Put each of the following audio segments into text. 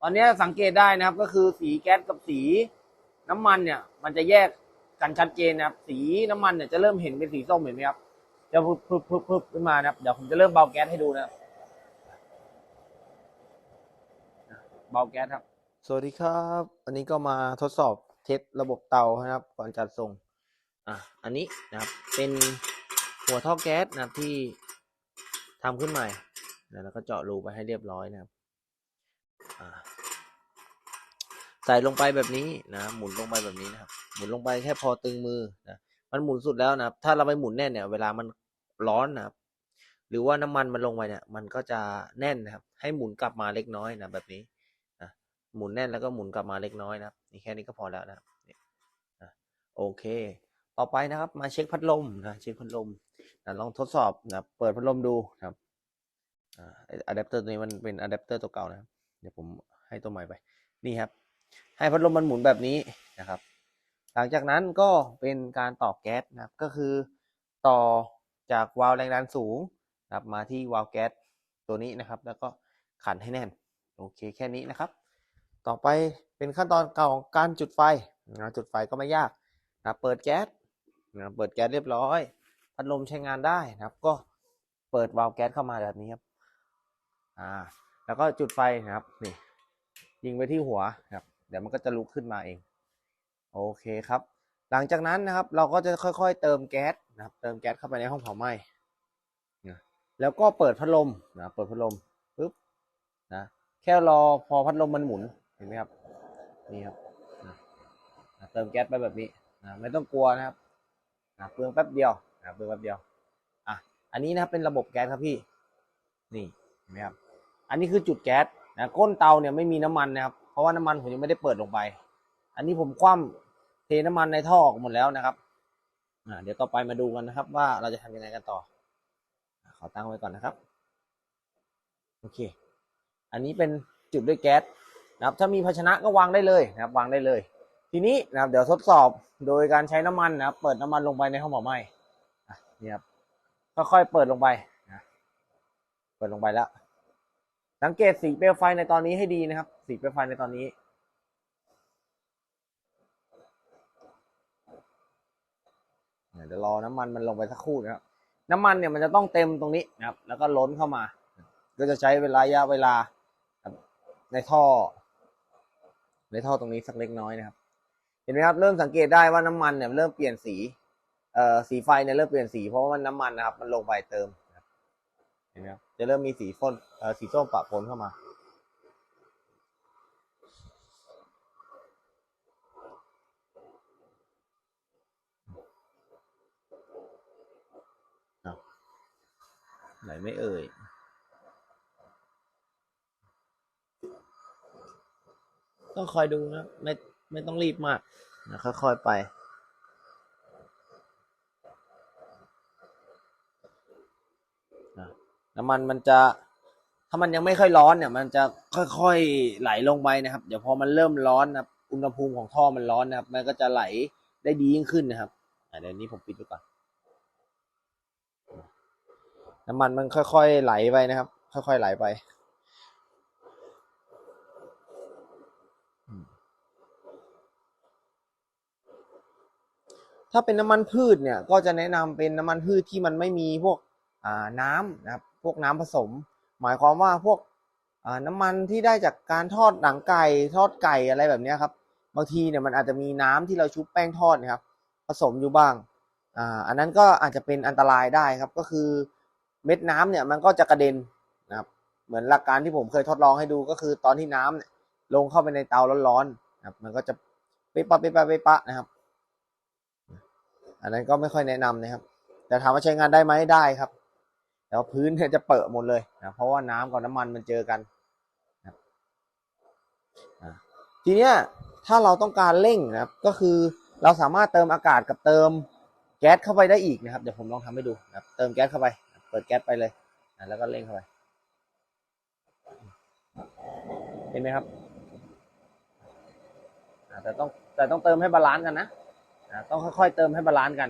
ตอนนี้สังเกตได้นะครับก็คือสีแก๊สกับสีน้ำมันเนี่ย มันจะแยกกันชัดเจนนะครับ สีน้ำมันเนี่ยจะเริ่มเห็นเป็นสีส้มเห็นไหมครับจะพึบพึบพึบพึบขึ้นมานะครับเดี๋ยวผมจะเริ่มเบาแก๊สให้ดูนะครับเบาแก๊สครับ สวัสดีครับอันนี้ก็มาทดสอบเทสระบบเตานะครับ ก่อนจัดส่งอะอันนี้นะครับเป็นหัวท่อแก๊สนะครับที่ทำขึ้นใหม่แล้วก็เจาะรูไปให้เรียบร้อยนะครับ ใส่ลงไปแบบนี้นะหมุนลงไปแบบนี้นะครับ หมุนลงไปแค่พอตึงมือนะมันหมุนสุดแล้วนะครับ ถ้าเราไปหมุนแน่นเนี่ย เวลามันร้อนนะครับ หรือว่าน้ำมันมันลงไปเนี่ย มันก็จะแน่นนะครับ ให้หมุนกลับมาเล็กน้อยนะแบบนี้นะหมุนแน่นแล้วก็หมุนกลับมาเล็กน้อยนะครับนี่แค่นี้ก็พอแล้วนะครับนะโอเค ต่อไปนะครับ มาเช็คพัดลมนะเช็คพัดลมนะลองทดสอบนะเปิดพัดลมดูนะครับอ่าอะแดปเตอร์ตัวนี้มันเป็นอะแดปเตอร์ตัวเก่านะครับ เดี๋ยวผมให้ตัวใหม่ไปนี่ครับ ให้พัดลมมันหมุนแบบนี้นะครับ หลังจากนั้นก็เป็นการต่อแก๊สนะครับก็คือต่อจากวาล์วแรงดันสูงนะครับมาที่วาล์วแก๊สตัวนี้นะครับ แล้วก็ขันให้แน่นโอเคแค่นี้นะครับ ต่อไปเป็นขั้นตอนของการจุดไฟนะจุดไฟก็ไม่ยากนะเปิดแก๊สนะเปิดแก๊สเรียบร้อย พัดลมใช้งานได้นะครับ ก็เปิดวาล์วแก๊สเข้ามาแบบนี้ครับอ่า แล้วก็จุดไฟนะครับนี่ยิงไปที่หัวนะครับเดี๋ยวมันก็จะลุกขึ้นมาเอง โอเคครับ หลังจากนั้นนะครับ เราก็จะค่อยๆ เติมแก๊สนะครับ เติมแก๊สเข้าไปในห้องเผาไหม้นะแล้วก็เปิดพัดลมนะเปิดพัดลมปึ๊บนะแค่รอพอพัดลมมันหมุนเห็นไหมครับนี่ครับนะนะเติมแก๊สไปแบบนี้นะไม่ต้องกลัวนะครับนะเปลืองแป๊บเดียวนะเปลืองแป๊บเดียวอะอันนี้นะครับเป็นระบบแก๊สครับพี่นี่เห็นไหมครับ อันนี้คือจุดแก๊สนะก้นเตาเนี่ยไม่มีน้ำมันนะครับ เพราะว่าน้ำมันผมยังไม่ได้เปิดลงไป อันนี้ผมคว่ำเทน้ำมันในท่อออกหมดแล้วนะครับอ่าเดี๋ยวต่อไปมาดูกันนะครับ ว่าเราจะทำยังไงกันต่อ ขอตั้งไว้ก่อนนะครับ โอเค อันนี้เป็นจุดด้วยแก๊สนะครับ ถ้ามีภาชนะก็วางได้เลยนะครับ วางได้เลย ทีนี้นะครับ เดี๋ยวทดสอบโดยการใช้น้ำมันนะครับ เปิดน้ำมันลงไปในห้องเผาไหม้นี่ครับค่อยๆเปิดลงไปนะเปิดลงไปแล้ว สังเกตสีเปลวไฟในตอนนี้ให้ดีนะครับ สีเปลวไฟในตอนนี้ เดี๋ยวรอน้ำมันมันลงไปสักครู่นะครับ น้ำมันเนี่ยมันจะต้องเต็มตรงนี้นะครับ แล้วก็ล้นเข้ามา ก็จะใช้เวลาระยะเวลาในท่อ ในท่อตรงนี้สักเล็กน้อยนะครับ เห็นไหมครับเริ่มสังเกตได้ว่าน้ำมันเนี่ยเริ่มเปลี่ยนสี เอ่อสีไฟเนี่ยเริ่มเปลี่ยนสีเพราะว่าน้ำมันนะครับ มันลงไปเติม ห็นไหมครับจะเริ่มมีสีฟ้นสีส้มปะปนเข้ามา ไหนไม่เอ่ยต้องคอยดูนะ ไม่ไม่ต้องรีบมากนะค่อยๆไป น้ำมันมันจะถ้ามันยังไม่ค่อยร้อนเนี่ย มันจะค่อยๆไหลลงไปนะครับ เดี๋ยวพอมันเริ่มร้อนนะครับอุณหภูมิของท่อมันร้อนนะครับ มันก็จะไหลได้ดียิ่งขึ้นนะครับเดี๋ยวนี้ผมปิดไว้ก่อนน้ำมันมันค่อยๆไหลไปนะครับ ค่อยๆไหลไปถ้าเป็นน้ำมันพืชเนี่ยก็จะแนะนำเป็นน้ำมันพืชที่มันไม่มีพวกน้ำนะครับ วกน้ำผสม หมายความว่าพวกน้ำมันที่ได้จากการทอดหนังไก่ทอดไก่อะไรแบบนี้ครับบางทีเนี่ยมันอาจจะมีน้ำที่เราชุบแป้งทอดนะครับ ผสมอยู่บ้างอ่าอันนั้นก็อาจจะเป็นอันตรายได้ครับ ก็คือเม็ดน้ำเนี่ยมันก็จะกระเด็นนะครับเหมือนหลักการที่ผมเคยทดลองให้ดูก็คือตอนที่น้ำเนี่ยลงเข้าไปในเตาร้อนๆนะครับ มันก็จะเปะปะเปะปะเปะปะนะครับ อันนั้นก็ไม่ค่อยแนะนำนะครับ แต่ถามว่าใช้งานได้ไหมได้ครับ แต่ว่าพื้นเนี่ยจะเปิดหมดเลยนะเพราะว่าน้ำกับน้ำมันมันเจอกันนะทีเนี้ยถ้าเราต้องการเร่งนะครับก็คือเราสามารถเติมอากาศกับเติมแก๊สเข้าไปได้อีกนะครับ เดี๋ยวผมลองทำให้ดูนะเติมแก๊สเข้าไป เปิดแก๊สไปเลยนะแล้วก็เร่งเข้าไป เห็นไหมครับแต่ต้องแต่ต้องเติมให้บาลานซ์กันนะต้องค่อยๆเติมให้บาลานซ์กัน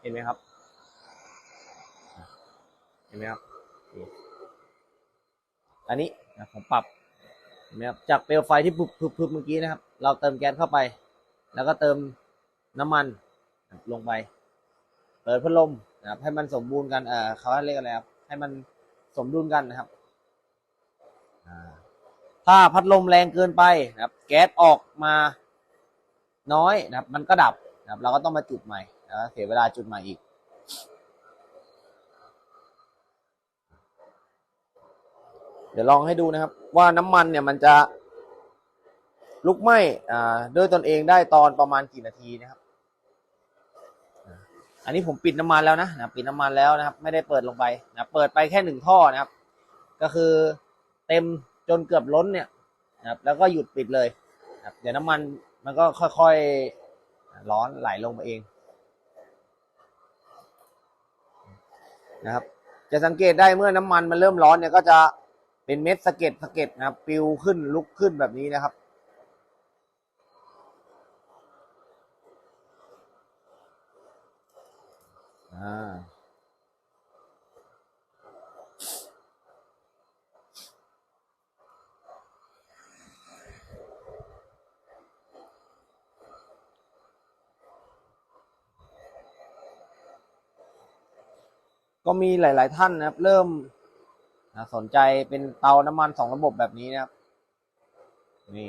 เห็นไหมครับ ห็นไหมครับนี่อันนี้นะผมปรับเห็นไหมครับจากเปลวไฟที่พึบพึบพึบเมื่อกี้นะครับ เราเติมแก๊สเข้าไป แล้วก็เติมน้ำมันลงไป เปิดพัดลมนะครับ ให้มันสมบูรณ์กันเอ่อเขาเรียกอะไรครับให้มันสมดุลกันนะครับอ่าถ้าพัดลมแรงเกินไปนะครับ แก๊สออกมาน้อยนะครับ มันก็ดับนะครับ เราก็ต้องมาจุดใหม่นะครับเสียเวลาจุดใหม่อีก เดี๋ยวลองให้ดูนะครับ ว่าน้ำมันเนี่ยมันจะลุกไหม้ด้วยตนเองได้ตอนประมาณกี่นาทีนะครับ อันนี้ผมปิดน้ำมันแล้วนะนะปิดน้ำมันแล้วนะครับ ไม่ได้เปิดลงไปนะเปิดไปแค่หนึ่งท่อนะครับ ก็คือเต็มจนเกือบล้นเนี่ยนะครับ แล้วก็หยุดปิดเลยนะครับเดี๋ยวน้ำมันมันก็ค่อยๆร้อนไหลลงมาเองนะครับ จะสังเกตได้เมื่อน้ำมันมันเริ่มร้อนเนี่ยก็จะ เป็นเม็ดสะเก็ดสะเก็ดนะครับปิวขึ้นลุกขึ้นแบบนี้นะครับ อ่าก็มีหลาย ๆ ท่านนะครับ เริ่ม นะสนใจเป็นเตาน้ำมันสองระบบแบบนี้นะครับ นี่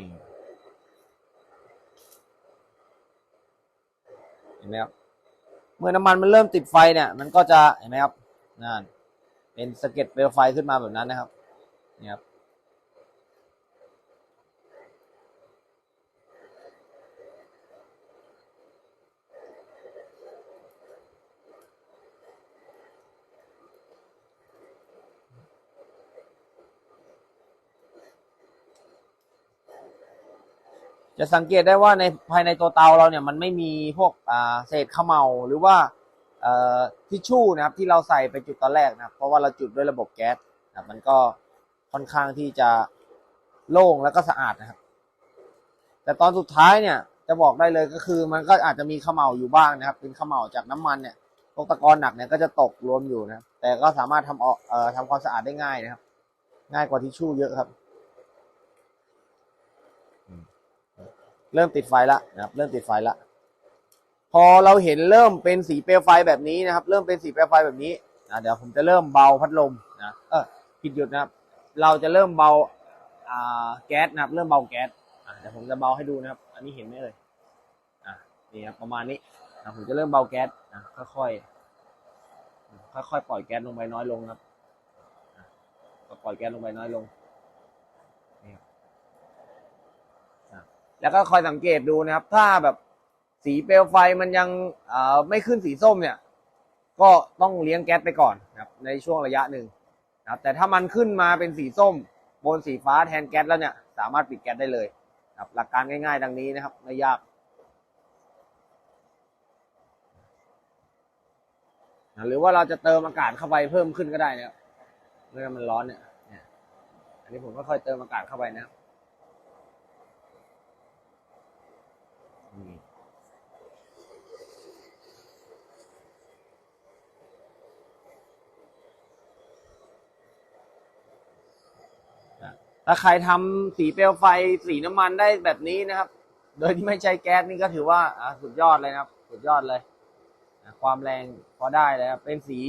เห็นไหมครับเมื่อน้ำมันมันเริ่มติดไฟเนี่ย มันก็จะเห็นไหมครับนั่นเป็นสะเก็ดเปลวไฟขึ้นมาแบบนั้นนะครับนี่ครับ จะสังเกตได้ว่าในภายในตัวเตาเราเนี่ยมันไม่มีพวกเศษขมเมาหรือว่าทิชชู่นะครับที่เราใส่ไปจุดตอนแรกนะครับเพราะว่าเราจุดด้วยระบบแก๊สนะครับมันก็ค่อนข้างที่จะโล่งแล้วก็สะอาดนะครับ แต่ตอนสุดท้ายเนี่ยจะบอกได้เลยก็คือมันก็อาจจะมีขมเมาอยู่บ้างนะครับ เป็นขมเมาจากน้ำมันเนี่ยพวกตะกอนหนักเนี่ยก็จะตกรวมอยู่นะแต่ก็สามารถทำออกทำความสะอาดได้ง่ายนะครับ ง่ายกว่าทิชชู่เยอะครับ เริ่มติดไฟละนะครับ เริ่มติดไฟละ พอเราเห็นเริ่มเป็นสีเปลวไฟแบบนี้นะครับ เริ่มเป็นสีเปลวไฟแบบนี้นะเดี๋ยวผมจะเริ่มเบาพัดลมนะเออผิดหยุดนะครับ เราจะเริ่มเบาอ่าแก๊สนะครับ เริ่มเบาแก๊สอะเดี๋ยวผมจะเบาให้ดูนะครับ อันนี้เห็นไหมเอ่ยอะนี่ครับประมาณนี้นะผมจะเริ่มเบาแก๊สนะค่อยๆค่อยๆปล่อยแก๊สลงไปน้อยลงครับก็ปล่อยแก๊สลงไปน้อยลง แล้วก็คอยสังเกตดูนะครับ ถ้าแบบสีเปลวไฟมันยังไม่ขึ้นสีส้มเนี่ย ก็ต้องเลี้ยงแก๊สไปก่อนนะครับ ในช่วงระยะหนึ่งนะครับ แต่ถ้ามันขึ้นมาเป็นสีส้ม บนสีฟ้าแทนแก๊สแล้วเนี่ย สามารถปิดแก๊สได้เลยนะครับหลักการง่ายๆ ดังนี้นะครับ ไม่ยากนะหรือว่าเราจะเติมอากาศเข้าไปเพิ่มขึ้นก็ได้นะครับเมื่อมันร้อนเนี่ยเนี่ยอันนี้ผมก็ค่อยเติมอากาศเข้าไปนะครับ ถ้าใครทำสีเปลวไฟสีน้ำมันได้แบบนี้นะครับ โดยที่ไม่ใช้แก๊สนี่ก็ถือว่าสุดยอดเลยนะครับ สุดยอดเลยความแรงพอได้เลยครับเป็นสี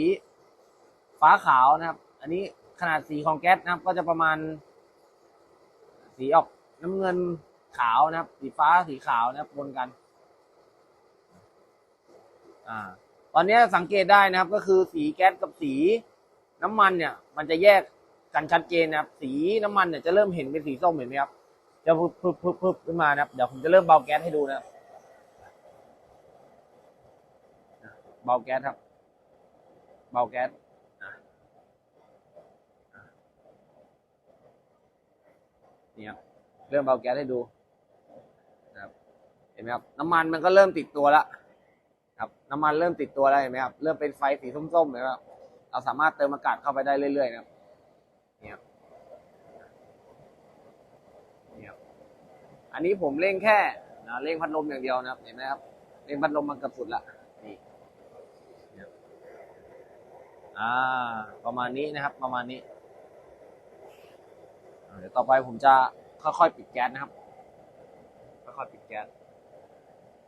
ฟ้าขาวนะครับ อันนี้ขนาดสีของแก๊สนะครับ ก็จะประมาณ สีออกน้ำเงินขาวนะครับ สีฟ้าสีขาวนะครับปนกัน อ่า ตอนนี้สังเกตได้นะครับ ก็คือสีแก๊สกับสีน้ำมันเนี่ย มันจะแยก กันชัดเจนนะครับ สีน้ำมันเนี่ยจะเริ่มเห็นเป็นสีส้มเห็นไหมครับจะพึบพึบพึบพึบขึ้นมานะครับ เดี๋ยวผมจะเริ่มเบาแก๊สให้ดูนะครับเบาแก๊สครับ เบาแก๊สนี่ครับเริ่มเบาแก๊สให้ดูนะครับ เห็นไหมครับ น้ำมันมันก็เริ่มติดตัวแล้วครับน้ำมันเริ่มติดตัวแล้วเห็นไหมครับ เริ่มเป็นไฟสีส้มๆเลยครับ เราสามารถเติมอากาศเข้าไปได้เรื่อยๆนะครับ เนี่ยบเนี่ยบอันนี้ผมเร่งแค่นะเร่งพัดลมอย่างเดียวนะครับ เห็นไหมครับเร่งพัดลมมันกือบสุดละนี่อ่า ประมาณนี้นะครับ ประมาณนี้เดี๋ยวต่อไปผมจะค่อยๆปิดแก๊สนะครับ ค่อยๆปิดแก๊ส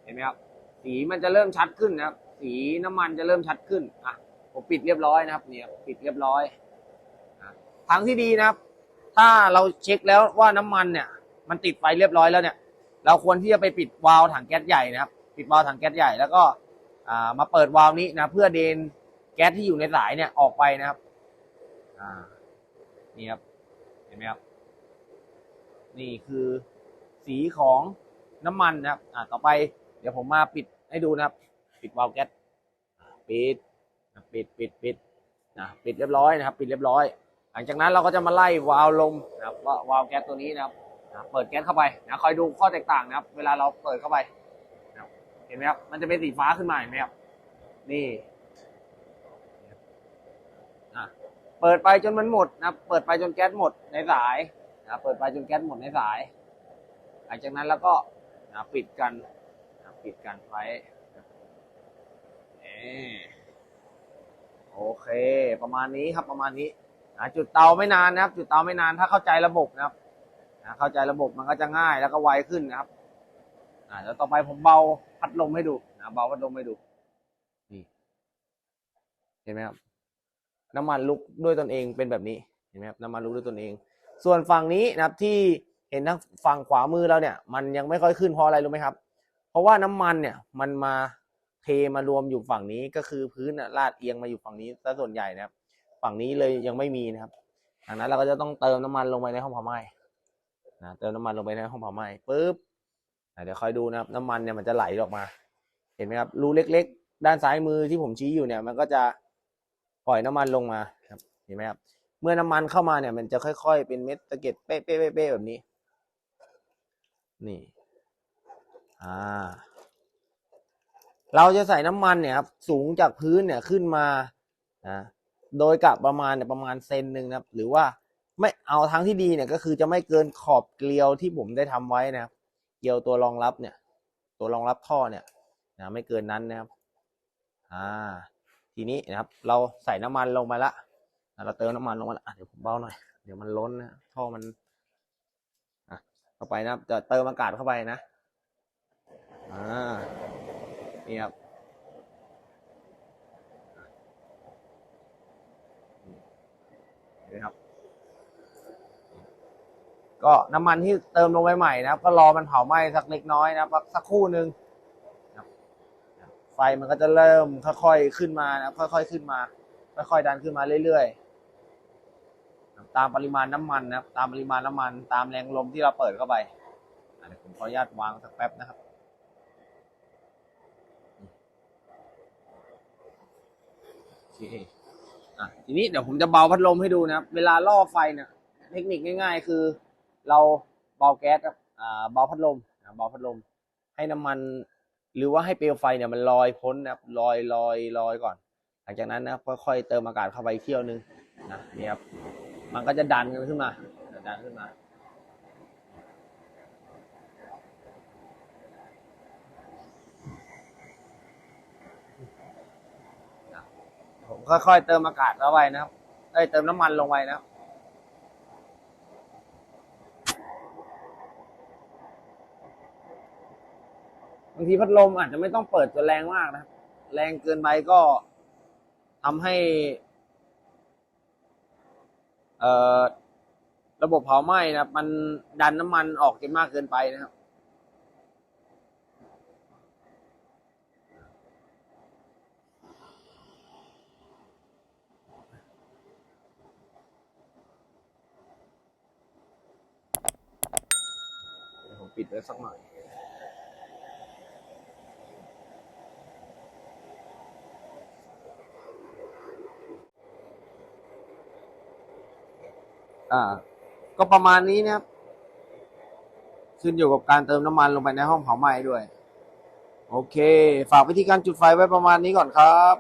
เห็นไหมครับ สีมันจะเริ่มชัดขึ้นนะครับ สีน้ำมันจะเริ่มชัดขึ้นอะผมปิดเรียบร้อยนะครับ เนี่ย ปิดเรียบร้อย อะทางที่ดีนะครับ ถ้าเราเช็คแล้วว่าน้ำมันเนี่ย มันติดไฟเรียบร้อยแล้วเนี่ย เราควรที่จะไปปิดวาล์วถังแก๊สใหญ่นะครับ ปิดวาล์วถังแก๊สใหญ่แล้วก็มาเปิดวาล์วนี้นะ เพื่อเดนแก๊สที่อยู่ในสายเนี่ยออกไปนะครับนี่ครับเห็นไหมครับ นี่คือสีของน้ำมันนะครับอ่าต่อไปเดี๋ยวผมมาปิดให้ดูนะครับ ปิดวาล์วแก๊สปิดปิดปิดปิดนะปิดเรียบร้อยนะครับ ปิดเรียบร้อย หลังจากนั้นเราก็จะมาไล่วาล์วลมนะครับว่าวาล์วแก๊สตัวนี้นะครับเปิดแก๊สเข้าไปนะคอยดูข้อแตกต่างนะครับ เวลาเราเปิดเข้าไปนะเห็นไหมครับมันจะเป็นสีฟ้าขึ้นมาเห็นไหมครับนี่อะเปิดไปจนมันหมดนะครับเปิดไปจนแก๊สหมดในสายนะเปิดไปจนแก๊สหมดในสาย หลังจากนั้นแล้วก็นะปิดกันนะปิดกันไว้นี่โอเค ประมาณนี้ครับประมาณนี้ จุดเตาไม่นานนะครับ จุดเตาไม่นานถ้าเข้าใจระบบนะครับเข้าใจระบบมันก็จะง่ายแล้วก็ไวขึ้นนะครับอ่าเดี๋ยวต่อไปผมเบาพัดลมให้ดูนะเบาพัดลมให้ดูนี่เห็นไหมครับ น้ำมันลุกด้วยตนเองเป็นแบบนี้เห็นไหมครับน้ำมันลุกด้วยตนเอง ส่วนฝั่งนี้นะครับที่เห็นทางฝั่งขวามือเราเนี่ย มันยังไม่ค่อยขึ้นเพราะอะไรรู้ไหมครับ เพราะว่าน้ำมันเนี่ยมันมาเทมารวมอยู่ฝั่งนี้ก็คือพื้นลาดเอียงมาอยู่ฝั่งนี้ซะส่วนใหญ่นะครับ ฝั่งนี้เลยยังไม่มีนะครับดังนั้นเราก็จะต้องเติมน้ำมันลงไปในห้องเผาไหม้นะเติมน้ำมันลงไปในห้องเผาไหม้ปุ๊บเดี๋ยวคอยดูนะครับน้ำมันเนี่ยมันจะไหลออกมา เห็นไหมครับรูเล็ก ๆ ด้านซ้ายมือที่ผมชี้อยู่เนี่ย มันก็จะปล่อยน้ำมันลงมาครับเห็นไหมครับ เมื่อน้ำมันเข้ามาเนี่ย มันจะค่อย ๆ เป็นเม็ดตะเก็ดเป๊ะๆๆๆแบบนี้ นี่ อ่า เราจะใส่น้ำมันเนี่ยครับสูงจากพื้นเนี่ยขึ้นมานะ โดยกับประมาณเนี่ยประมาณเซนหนึ่งนะครับ หรือว่าไม่เอาทางที่ดีเนี่ยก็คือจะไม่เกินขอบเกลียวที่ผมได้ทำไว้นะครับ เกลียวตัวรองรับเนี่ย ตัวรองรับท่อเนี่ยนะไม่เกินนั้นนะครับ อ่า ทีนี้นะครับ เราใส่น้ำมันลงไปละเราเติมน้ำมันลงมาละอะเดี๋ยวผมเบาหน่อย เดี๋ยวมันล้นนะท่อมันอะเข้าไปนะครับจะเติมอากาศเข้าไปนะ อ่า นี่ครับ เห็ นไหมครับ ก็น้ำมันที่เติมลงไปใหม่นะครับ ก็รอมันเผาไหม้สักเล็กน้อยนะครับสักครู่หนึ่งไฟมันก็จะเริ่มค่อยๆขึ้นมานะครับค่อยๆขึ้นมาค่อยๆดันขึ้นมาเรื่อยๆตามปริมาณน้ำมันนะครับ ตามปริมาณน้ำมัน ตามแรงลมที่เราเปิดเข้าไปอะเดี๋ยวผมขออนุญาตวางสักแป๊บนะครับ โอเค อะทีนี้เดี๋ยวผมจะเบาพัดลมให้ดูนะครับ เวลาล่อไฟเนี่ยเทคนิคง่าย ๆ คือ เราเบาแก๊สครับอ่าเบาพัดลมเบาพัดลม ให้น้ำมัน หรือว่าให้เปลวไฟเนี่ยมันลอยพ้นนะครับลอยลอยลอยก่อน หลังจากนั้นนะครับค่อยๆเติมอากาศเข้าไปเที่ยวนึงนะนี่ครับมันก็จะดันกันขึ้นมาดันขึ้นมา ค่อยๆเติมอากาศเข้าไปนะครับเอ้ยเติมน้ำมันลงไปนะครับบางทีพัดลมอาจจะไม่ต้องเปิดจนแรงมากนะครับ แรงเกินไปก็ทำให้ เอ่อระบบเผาไหม้นะครับ มันดันน้ำมันออกจนมากเกินไปนะครับ เดี๋ยวผม ปิดไว้สักหน่อย อ่า ก็ประมาณนี้นะครับขึ้นอยู่กับการเติมน้ำมันลงไปในห้องเผาไหม้ด้วย โอเค ฝากวิธีการจุดไฟไว้ประมาณนี้ก่อนครับ